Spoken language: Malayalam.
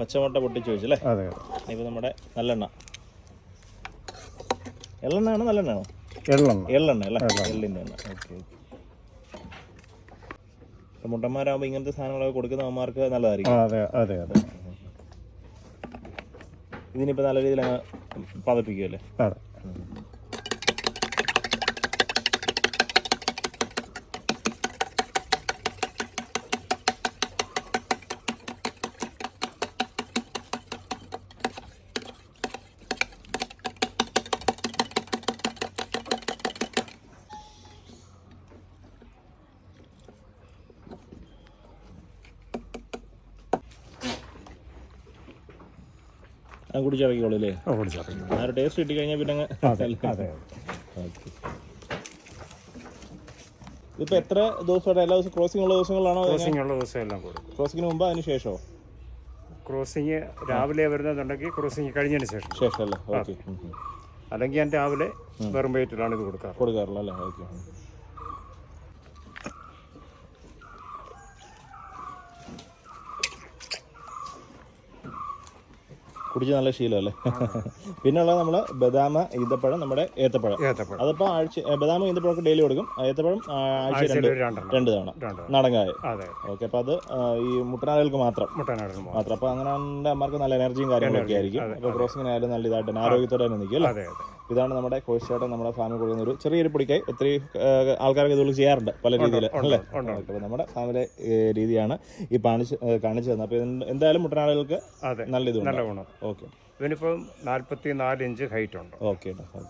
പച്ചമുട്ട പൊട്ടിച്ച് വെച്ചല്ലേ അതെ ഇപ്പൊ നമ്മുടെ നല്ലെണ്ണ. എള്ളെണ്ണയാണോ നല്ലെണ്ണയാണോ? എള്ളെണ്ണ. എള്ളെണ്ണ അല്ലേ? എള്ളിന്റെ എണ്ണ. Okay okay. മുട്ടന്മാരാകുമ്പോൾ ഇങ്ങനത്തെ സാധനങ്ങളൊക്കെ കൊടുക്കുന്ന അമ്മമാർക്ക് നല്ലതായിരിക്കും. അതെ അതെ അതെ. ഇതിനിപ്പോൾ നല്ല രീതിയിൽ പതപ്പിക്കുമല്ലേ അതെ. അത് ചേർക്കുള്ളൂ അല്ലേ? കുടിച്ചോ. ആ ഒരു ടേസ്റ്റ് കിട്ടി കഴിഞ്ഞാൽ പിന്നെ അതെ ഓക്കെ ഇതിപ്പോൾ എത്ര ദിവസമായിട്ട് എല്ലാ ദിവസവും ക്രോസിംഗ് ഉള്ള ദിവസങ്ങളാണോ ക്രോസിംഗ് ഉള്ള ദിവസം എല്ലാം കൊടുക്കും ക്രോസിങ്ങിന് മുമ്പ് അതിന് ശേഷമോ ക്രോസിങ് രാവിലെ വരുന്നതുണ്ടെങ്കിൽ ക്രോസിങ് കഴിഞ്ഞതിന് ശേഷം. ശേഷം അല്ലേ? ഓക്കെ അല്ലെങ്കിൽ ഞാൻ രാവിലെ വെറും വെയിറ്റിലാണ് ഇത് കൊടുക്കാറ്. കൊടുക്കാറുള്ളൂ അല്ലേ? ഓക്കെ കുടിച്ച് നല്ല ശീലമല്ലേ? പിന്നെയുള്ള നമ്മൾ ബദാമ ഈന്തപ്പഴം നമ്മുടെ ഏത്തപ്പഴം. ഏത്തപ്പഴം. അതിപ്പോൾ ആഴ്ച ബദാമ ബദാം ഈന്തപ്പഴമൊക്കെ ഡെയിലി കൊടുക്കും. ഏത്തപ്പഴം ആഴ്ച രണ്ട് രണ്ട് തവണ. നടങ്ങായ ഓക്കെ അപ്പോൾ അത് ഈ മുട്ടനാടുകൾക്ക് മാത്രം. മുട്ടനാടുകൾ മാത്രം. അപ്പോൾ അങ്ങനെ അമ്മമാർക്ക് നല്ല എനർജിയും കാര്യങ്ങളൊക്കെ ആയിരിക്കും. അപ്പോൾ ക്രോസിങ്ങിനായാലും നല്ല ഇതായിട്ട് തന്നെ ആരോഗ്യത്തോടെ തന്നെ നിൽക്കും അല്ലേ? ഇതാണ് നമ്മുടെ കോഴിച്ചാട്ടം നമ്മുടെ ഫാമിൽ കൊടുക്കുന്ന ഒരു ചെറിയൊരു പൊടിക്കായി ഒത്തിരി ആൾക്കാർക്ക് ഇതുപോലെ ചെയ്യാറുണ്ട് പല രീതിയിൽ അല്ലേ? അപ്പോൾ നമ്മുടെ ഫാമിലെ രീതിയാണ് ഈ കാണിച്ച് കാണിച്ചു തന്നത്. അപ്പോൾ എന്തായാലും മുട്ടനാളുകൾക്ക് നല്ല ഇതുണ്ട്. ഓക്കെ. ഇവനിപ്പം നാൽപ്പത്തി നാല് ഇഞ്ച് ഹൈറ്റ് ഉണ്ട്. Okay okay.